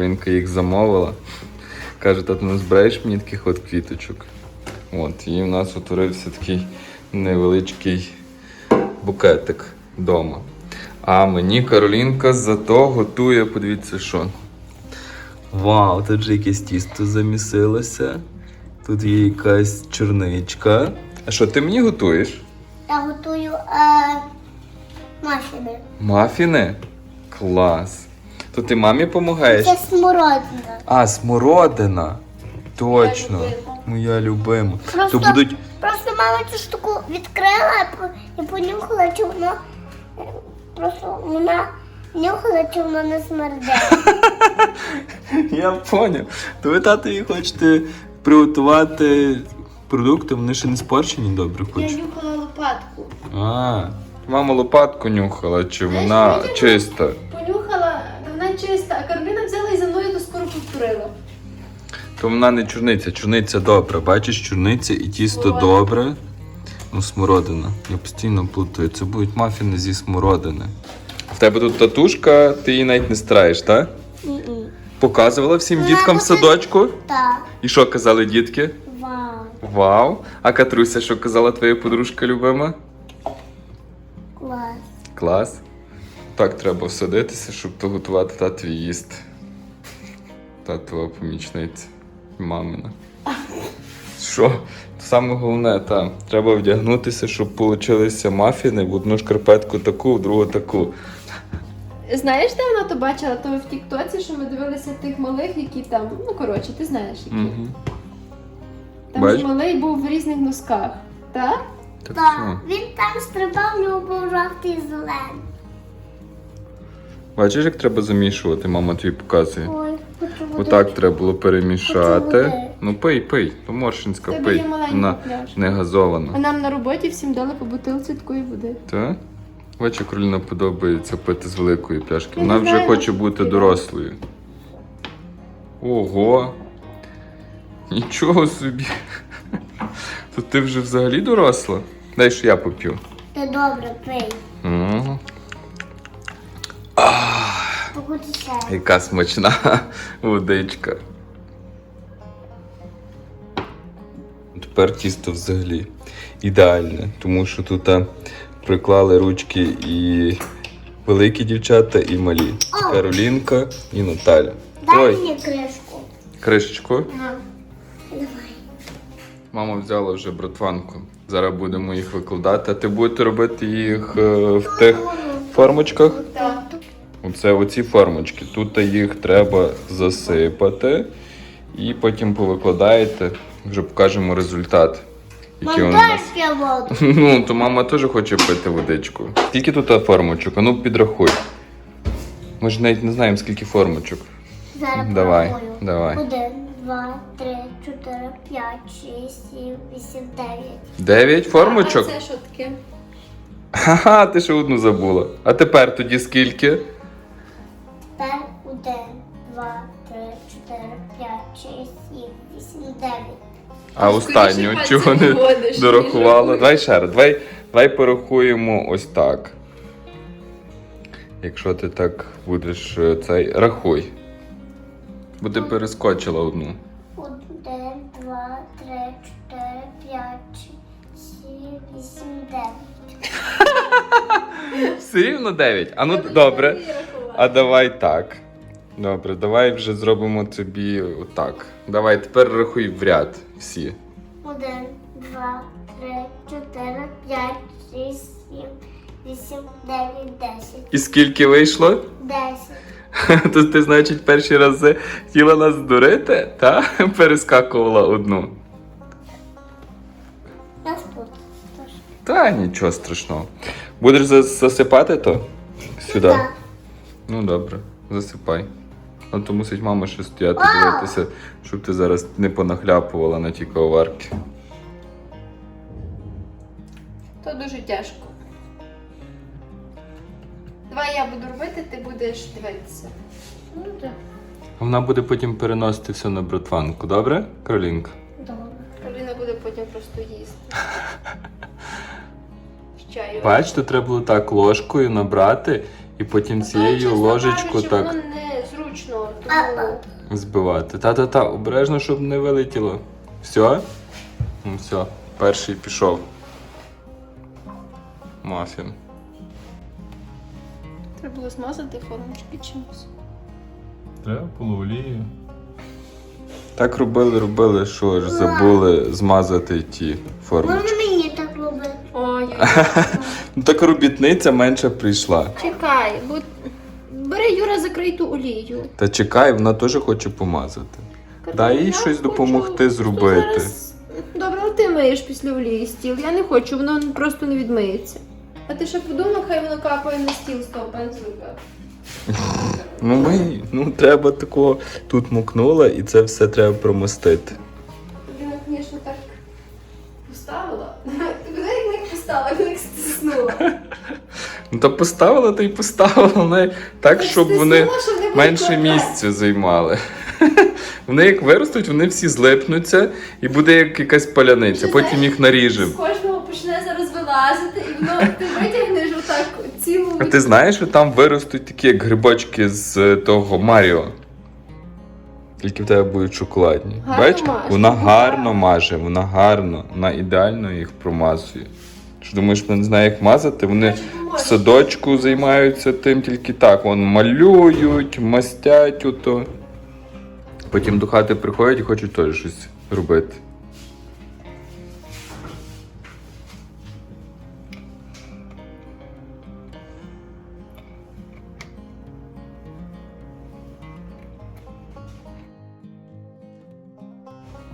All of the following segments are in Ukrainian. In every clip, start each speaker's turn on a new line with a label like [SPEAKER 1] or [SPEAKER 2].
[SPEAKER 1] Каролінка їх замовила. Каже, тато, не збираєш мені таких от квіточок. От, і в нас утворився такий невеличкий букетик вдома. А мені Каролінка зато готує, подивіться, що. Вау, тут же якесь тісто замісилося. Тут є якась чорничка. А що ти мені готуєш?
[SPEAKER 2] Я готую е, мафіни.
[SPEAKER 1] Мафіни? Клас. То ти мамі допомагаєш?
[SPEAKER 2] Це смородина.
[SPEAKER 1] А, смородина. Точно.
[SPEAKER 2] Моя любима.
[SPEAKER 1] Моя любима.
[SPEAKER 2] Просто,
[SPEAKER 1] То будуть.
[SPEAKER 2] просто мама цю штуку відкрила і понюхала, чи воно е, просто вона нюхала, чи воно не смердить.
[SPEAKER 1] Я поняв. То ви татові хочете приготувати продукти, вони ще не спорчені добре
[SPEAKER 3] Я
[SPEAKER 1] хочуть.
[SPEAKER 3] нюхала лопатку.
[SPEAKER 1] А, мама лопатку нюхала, чи вона чиста?
[SPEAKER 3] Понюхала, вона чиста, а Кароліна взяла і за мною до скоро повторила.
[SPEAKER 1] То вона не чорниця, чорниця добра. Бачиш, чорниця і тісто добре. Ну, смородина. Я постійно плутаю. Це будуть мафіни зі смородини. В тебе тут татушка, ти її навіть не стараєш, так?
[SPEAKER 2] М-м.
[SPEAKER 1] Показувала всім діткам в садочку.
[SPEAKER 2] Так.
[SPEAKER 1] І що казали дітки?
[SPEAKER 2] Вау.
[SPEAKER 1] Вау! А Катруся, що казала твоя подружка любима?
[SPEAKER 2] Клас.
[SPEAKER 1] Клас. Так треба всадитися, щоб то готувати татові їсти. Татова помічниця. Мамина. Що? Саме головне, та, треба вдягнутися, щоб получилися мафіни в одну шкарпетку таку, в другу таку.
[SPEAKER 3] Знаєш, де вона то бачила? То в Тіктоці, що ми дивилися тих малих, які там, ну коротше, ти знаєш, які.
[SPEAKER 1] Угу.
[SPEAKER 3] Там ж малий був в різних носках. Так?
[SPEAKER 1] Так,
[SPEAKER 2] Так.
[SPEAKER 1] все.
[SPEAKER 2] Він там стрибав, в нього був жовтий зелений.
[SPEAKER 1] Бачиш, як треба замішувати, мама тобі показує.
[SPEAKER 2] Ой, хочу води.
[SPEAKER 1] Отак треба було
[SPEAKER 2] Хочу
[SPEAKER 1] перемішати.
[SPEAKER 2] води.
[SPEAKER 1] Ну пий, пий, то моршинська пий.
[SPEAKER 3] є маленька
[SPEAKER 1] Вона
[SPEAKER 3] пляшка.
[SPEAKER 1] не
[SPEAKER 3] А
[SPEAKER 1] газована.
[SPEAKER 3] нам на роботі всім дали по бутилці такої води.
[SPEAKER 1] Так? Бачу, Кароліна подобається пити з великої пляшки.
[SPEAKER 3] Я
[SPEAKER 1] Вона
[SPEAKER 3] не
[SPEAKER 1] вже
[SPEAKER 3] знаю,
[SPEAKER 1] хоче
[SPEAKER 3] наскільки
[SPEAKER 1] бути дорослою. Ого. Нічого собі. То ти вже взагалі доросла? Дай що я поп'ю.
[SPEAKER 2] Ти добре пий.
[SPEAKER 1] М,
[SPEAKER 2] Покуди.
[SPEAKER 1] Яка смачна водичка. Тепер тісто взагалі ідеальне, тому що тут приклали ручки і великі дівчата, і малі.
[SPEAKER 2] О!
[SPEAKER 1] Каролінка і Наталя.
[SPEAKER 2] Дай
[SPEAKER 1] Ой,
[SPEAKER 2] мені кришку.
[SPEAKER 1] кришечку.
[SPEAKER 2] На. Давай.
[SPEAKER 1] Мама взяла вже братванку. Зараз будемо їх викладати. А ти будете робити їх е, в тих формочках?
[SPEAKER 3] Так.
[SPEAKER 1] Оце оці формочки. Тут їх треба засипати і потім повикладаєте. Вже покажемо результат. Який він у нас.
[SPEAKER 2] Воду.
[SPEAKER 1] Ну, то мама теж хоче пити водичку. Скільки тут формочок? А ну підрахуй. Ми ж навіть не знаємо, скільки формочок.
[SPEAKER 2] Зараз
[SPEAKER 1] Давай,
[SPEAKER 2] порахую.
[SPEAKER 1] давай.
[SPEAKER 2] Один, два, три, чотири, п'ять, шість, сім, вісім, дев'ять.
[SPEAKER 1] Дев'ять формочок?
[SPEAKER 3] А це що таке?
[SPEAKER 1] Ха-ха, ти ще одну забула. А тепер тоді скільки?
[SPEAKER 2] Один, два, три, чотири, п'ять, шість, сім, вісім, дев'ять.
[SPEAKER 1] А
[SPEAKER 3] Скоріше
[SPEAKER 1] останню
[SPEAKER 3] пальцем
[SPEAKER 1] чого не
[SPEAKER 3] вводиш, ніж
[SPEAKER 1] дорахувала?
[SPEAKER 3] рахуєш.
[SPEAKER 1] Давай ще раз. Давай, давай порахуємо ось так. Якщо ти так будеш е, цей. Рахуй. Бо ти перескочила одну.
[SPEAKER 2] Один, два, три, чотири, п'ять, шість, сім, вісім, дев'ять.
[SPEAKER 1] Все рівно 9. А ну добре. А давай так. Добре, давай вже зробимо тобі отак. Давай тепер рахуй в ряд всі.
[SPEAKER 2] Один, два, три, чотири, п'ять, шість, сім, вісім, дев'ять, десять.
[SPEAKER 1] І скільки вийшло?
[SPEAKER 2] Десять.
[SPEAKER 1] То ти, значить, перші рази хотіла нас здурити, та? Перескакувала одну. Та нічого страшного. Будеш зас- засипати то? Сюди.
[SPEAKER 2] Так.
[SPEAKER 1] Ну добре, засипай. А то мусить мама ще стояти дивитися, щоб ти зараз не понахляпувала на ті коварки.
[SPEAKER 3] То дуже тяжко. Давай я буду робити, ти будеш дивитися.
[SPEAKER 2] Ну так.
[SPEAKER 1] Вона буде потім переносити все на братванку, добре, Каролінка?
[SPEAKER 2] Добре.
[SPEAKER 3] Кароліна буде потім просто їсти.
[SPEAKER 1] Бачите, треба було так ложкою набрати і потім цією
[SPEAKER 3] чесно
[SPEAKER 1] ложечку так.
[SPEAKER 3] Воно
[SPEAKER 1] збивати. Та-та-та, обережно, щоб не вилетіло. Все? Ну, все, перший пішов. Мафін.
[SPEAKER 3] Треба було змазати формочки чимось.
[SPEAKER 1] Треба було олією. Так робили, робили, що ж забули змазати ті форми.
[SPEAKER 2] Можна мені так робити?
[SPEAKER 3] Ой,
[SPEAKER 1] Ну так робітниця менше прийшла.
[SPEAKER 3] чекай, бо бери Юра, закрий ту олію.
[SPEAKER 1] Та чекай, вона теж хоче помазати. Дай їй щось
[SPEAKER 3] хочу-
[SPEAKER 1] допомогти зробити.
[SPEAKER 3] зараз- Добре, ти миєш після олії стіл. Я не хочу, воно просто не відмиється. А ти ще подумав, хай воно капає на стіл з того пензлика.
[SPEAKER 1] Ну ми, ну треба такого тут мукнула і це все треба промостити.
[SPEAKER 3] Тобі, звісно, так поставила. Ти куди як не поставила, як стиснула.
[SPEAKER 1] Ну та поставила, та й поставила вона так, щоб вони менше місця займали. Вони як виростуть, вони всі злипнуться і буде як якась паляниця. Потім їх наріжемо.
[SPEAKER 3] З кожного почне зараз вилазити, і воно ти витягнеш отак цілу.
[SPEAKER 1] А ти знаєш, що там виростуть такі як грибочки з е, того Маріо. Тільки в тебе будуть шоколадні.
[SPEAKER 3] Гарно
[SPEAKER 1] Бач, вона гарно маже, вона гарно, вона ідеально їх промазує. Що думаєш, не знає, як мазати? Вони в садочку займаються тим тільки так. Вон малюють, мастять ото. Потім до хати приходять і хочуть теж щось робити.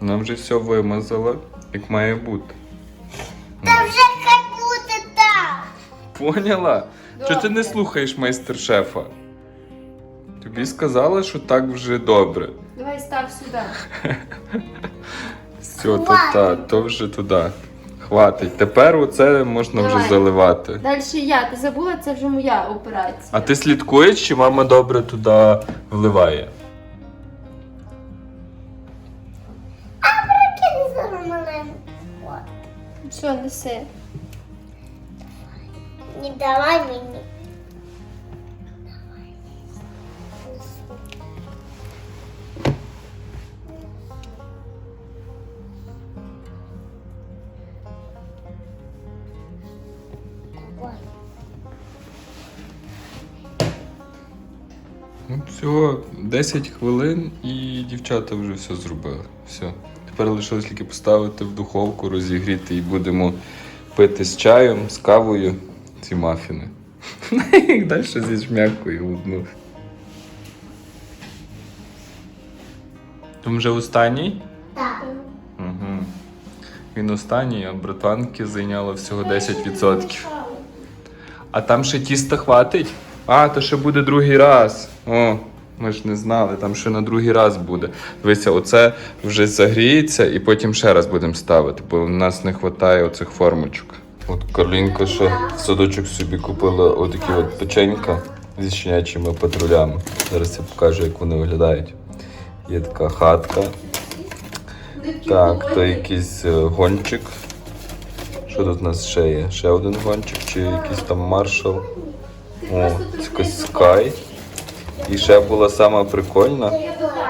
[SPEAKER 1] Вона вже все вимазала, як має бути. Поняла? Чи ти не слухаєш майстер-шефа? Тобі сказали, що так вже добре.
[SPEAKER 3] Давай став сюди.
[SPEAKER 1] Все, то та, то вже туди. Хватить. Тепер оце можна вже заливати.
[SPEAKER 3] Далі я. Ти забула, це вже моя операція.
[SPEAKER 1] А ти слідкуєш, чи мама добре туди вливає?
[SPEAKER 2] Прикинь зараз.
[SPEAKER 3] Все, неси.
[SPEAKER 2] Не давай мені.
[SPEAKER 1] Ну, все, 10 хвилин і дівчата вже все зробили. Все. Тепер лишилось тільки поставити в духовку, розігріти і будемо пити з чаєм, з кавою ці мафіни. Їх далі зі шмякою одну. Там вже останній?
[SPEAKER 2] Так.
[SPEAKER 1] Угу. Він останній, а братванки зайняло всього 10%. А там ще тіста хватить? А, то ще буде другий раз. О, ми ж не знали, там ще на другий раз буде. Дивися, оце вже загріється і потім ще раз будемо ставити, бо в нас не вистачає оцих формочок. От Карлінка ще в садочок собі купила отакі от печенька зі щенячими патрулями. Зараз я покажу, як вони виглядають. Є така хатка. Так, то якийсь е, гончик. Що тут у нас ще є? Ще один гончик чи якийсь там маршал. О, якась скай. І ще була сама прикольна.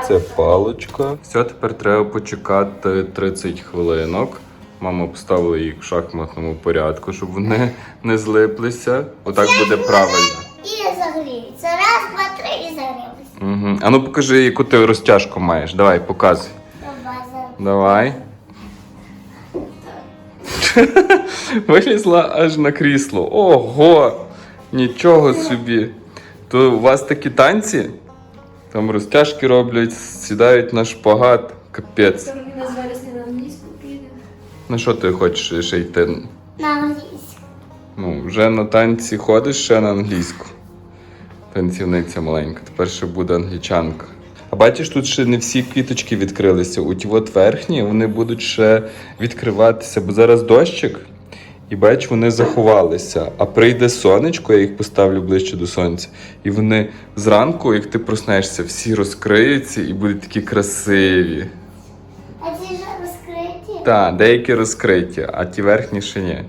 [SPEAKER 1] Це палочка. Все, тепер треба почекати 30 хвилинок. Мама поставила їх в шахматному порядку, щоб вони не злиплися. Отак буде правильно.
[SPEAKER 2] І загріються. Раз, два, три і загрілися.
[SPEAKER 1] Угу. А ну покажи, яку ти розтяжку маєш. Давай, показуй.
[SPEAKER 2] Давай.
[SPEAKER 1] Вилізла аж на крісло. Ого! Нічого собі. То у вас такі танці? Там розтяжки роблять, сідають на шпагат. Капець.
[SPEAKER 3] На
[SPEAKER 1] що ти хочеш ще йти?
[SPEAKER 2] На англійську.
[SPEAKER 1] Ну, вже на танці ходиш ще на англійську. Танцівниця маленька, тепер ще буде англічанка. А бачиш, тут ще не всі квіточки відкрилися. У ті от верхні вони будуть ще відкриватися, бо зараз дощик, і бач, вони заховалися. А прийде сонечко, я їх поставлю ближче до сонця. І вони зранку, як ти проснешся, всі розкриються і будуть такі красиві.
[SPEAKER 2] А ці?
[SPEAKER 1] Так, деякі розкриті, а ті верхні ще ні.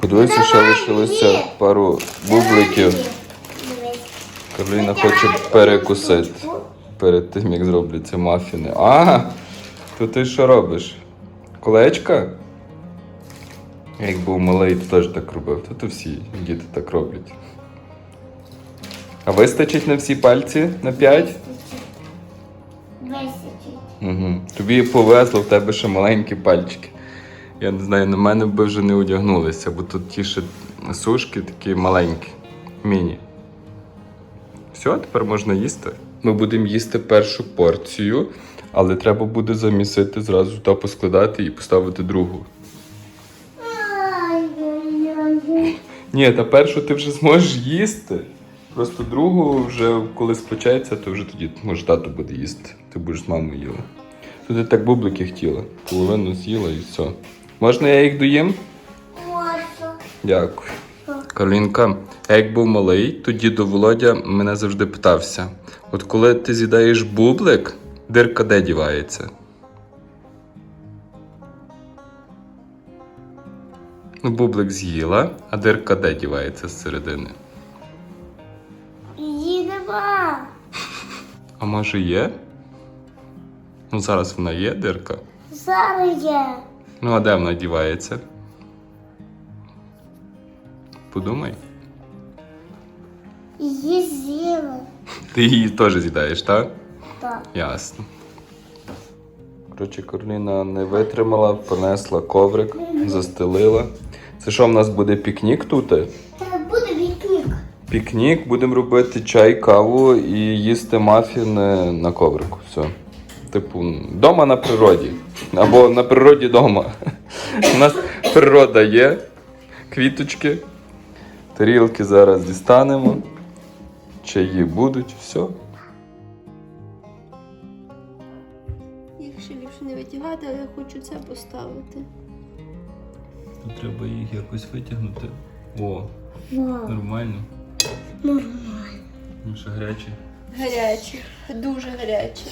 [SPEAKER 1] Подивися, ще лишилося пару бубликів. Кароліна хоче перекусити. перед тим, як зробляться мафіни. А, то ти що робиш? Колечка? Як був малий, то теж так робив. То, то всі діти так роблять. А вистачить на всі пальці на 5?
[SPEAKER 2] Висячить.
[SPEAKER 1] Угу. Тобі повезло, в тебе ще маленькі пальчики. Я не знаю, на мене би вже не одягнулися, бо тут ті ще сушки такі маленькі, міні. Все, тепер можна їсти. Ми будемо їсти першу порцію, але треба буде замісити зразу та поскладати і поставити другу. Ні, та першу ти вже зможеш їсти. Просто другу вже коли спечеться, то вже тоді може тато буде їсти. Ти будеш з мамою їла. Тут так бублики хотіла. Половину з'їла і все. Можна я їх доїм?
[SPEAKER 2] Можна.
[SPEAKER 1] Дякую. Каролінка, я як був малий, то дідо Володя мене завжди питався: от коли ти з'їдаєш бублик, дирка де дівається? Ну, бублик з'їла, а дирка де дівається зсередини?
[SPEAKER 2] Її нема.
[SPEAKER 1] А може є? Ну, зараз вона є дирка.
[SPEAKER 2] Зараз є.
[SPEAKER 1] Ну, а де вона дівається? Подумай.
[SPEAKER 2] Її з'їли.
[SPEAKER 1] Ти її теж з'їдаєш, так?
[SPEAKER 2] Так.
[SPEAKER 1] Ясно. Коротше, Кароліна не витримала, понесла коврик, застелила. Це що в нас буде пікнік тут?
[SPEAKER 2] Пікнік.
[SPEAKER 1] Будемо робити чай, каву і їсти мафіни на коврику. Все. Типу, вдома на природі. Або на природі вдома. У нас природа є, квіточки, тарілки зараз дістанемо, чаї будуть, все.
[SPEAKER 3] Їх ще ліпше не витягати, але я хочу це поставити.
[SPEAKER 1] Треба їх якось витягнути. О, нормально.
[SPEAKER 2] Нормально.
[SPEAKER 1] Ну, ще гарячі.
[SPEAKER 3] Гарячі, дуже гарячі.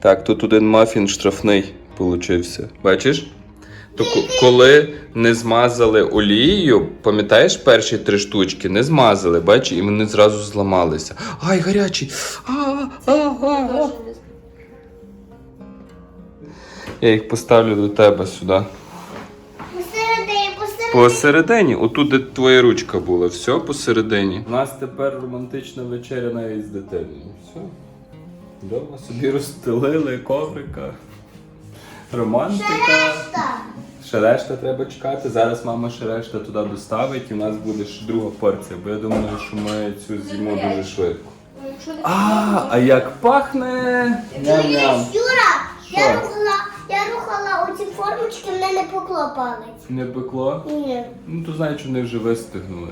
[SPEAKER 1] Так, тут один мафін штрафний получився. Бачиш? То коли не змазали олією, пам'ятаєш перші три штучки, не змазали, бачиш, і вони зразу зламалися. Ай, гарячий! А, а, а, а. Я їх поставлю до тебе сюди.
[SPEAKER 2] Посередині, посередині.
[SPEAKER 1] Посередині, отут де твоя ручка була, все посередині. У нас тепер романтична вечеря навіть з дитиною. Все. Дома собі розстелили коврика. Романтика.
[SPEAKER 2] Так.
[SPEAKER 1] Ще решта треба чекати. Зараз мама ще решта туди доставить і в нас буде ще друга порція, бо я думаю, що ми цю з'їмо дуже швидко. А, а як пахне! Ням-ням.
[SPEAKER 2] Юра, я
[SPEAKER 1] Що?
[SPEAKER 2] я формочки, мене не покло палець.
[SPEAKER 1] Не пекло?
[SPEAKER 2] Ні.
[SPEAKER 1] Ну то значить, вони вже вистигнули.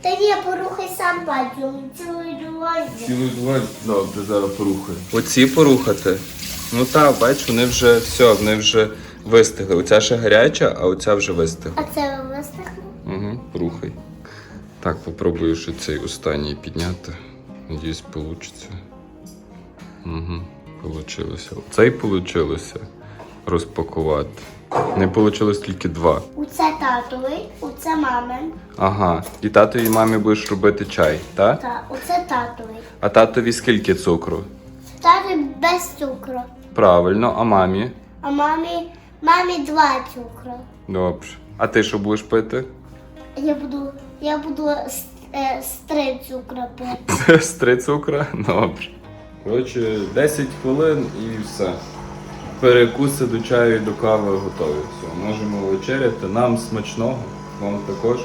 [SPEAKER 2] Та ні, порухай сам пальцем, цілої долоні.
[SPEAKER 1] Цілий двоє. Добре, зараз порухаю. Оці порухати. Ну так, бач, вони вже все, вони вже вистигли. Оця ще гаряча, а оця вже вистигла.
[SPEAKER 2] А це ви вистихли?
[SPEAKER 1] Угу, рухай. Так, попробую ще цей останній підняти. Надіюсь, вийде. Угу, получилося. Цей получилося розпакувати. Не вийшло тільки два.
[SPEAKER 2] Оце татовий, оце мамин.
[SPEAKER 1] Ага. І татові і мамі будеш робити чай, так?
[SPEAKER 2] Та, оце татовий.
[SPEAKER 1] А татові скільки цукру?
[SPEAKER 2] Татові без цукру.
[SPEAKER 1] Правильно, а мамі?
[SPEAKER 2] А мамі, мамі два цукру.
[SPEAKER 1] Добре. А ти що будеш пити?
[SPEAKER 2] Я буду, я буду з, е, з три цукра пити.
[SPEAKER 1] З три цукра? Добре. Коротше, 10 хвилин і все. Перекуси до чаю і до кави готові. Все, можемо вечеряти. Нам смачного, вам також.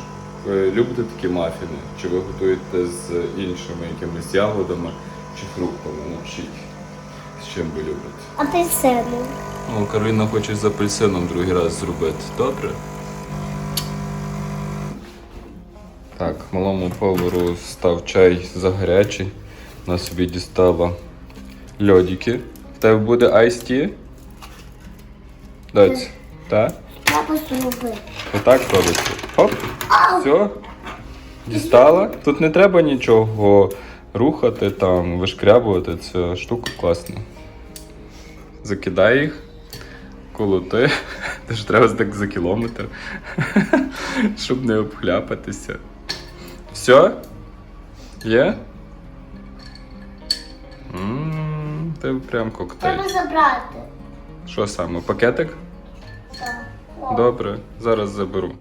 [SPEAKER 1] Ви любите такі мафіни? Чи ви готуєте з іншими якимись ягодами чи фруктами? Напишіть, з чим ви любите.
[SPEAKER 2] Апельсини.
[SPEAKER 1] О, Кароліна хоче з апельсином другий раз зробити. Добре? Так, малому повару став чай загарячий. Вона собі дістала льодики. В тебе буде Tea? Доць, так?
[SPEAKER 2] Я просто.
[SPEAKER 1] Отак робиться. Хоп. Все. Дістала. Тут не треба нічого рухати, там, вишкрябувати. Ця штука класна. Закидай їх, колоти. Це ж треба так за кілометр. Щоб щоб не обхляпатися. Все? Є? Ммм, це прям коктейль.
[SPEAKER 2] Треба забрати.
[SPEAKER 1] Що саме? Пакетик?
[SPEAKER 2] Так.
[SPEAKER 1] Добре, зараз заберу.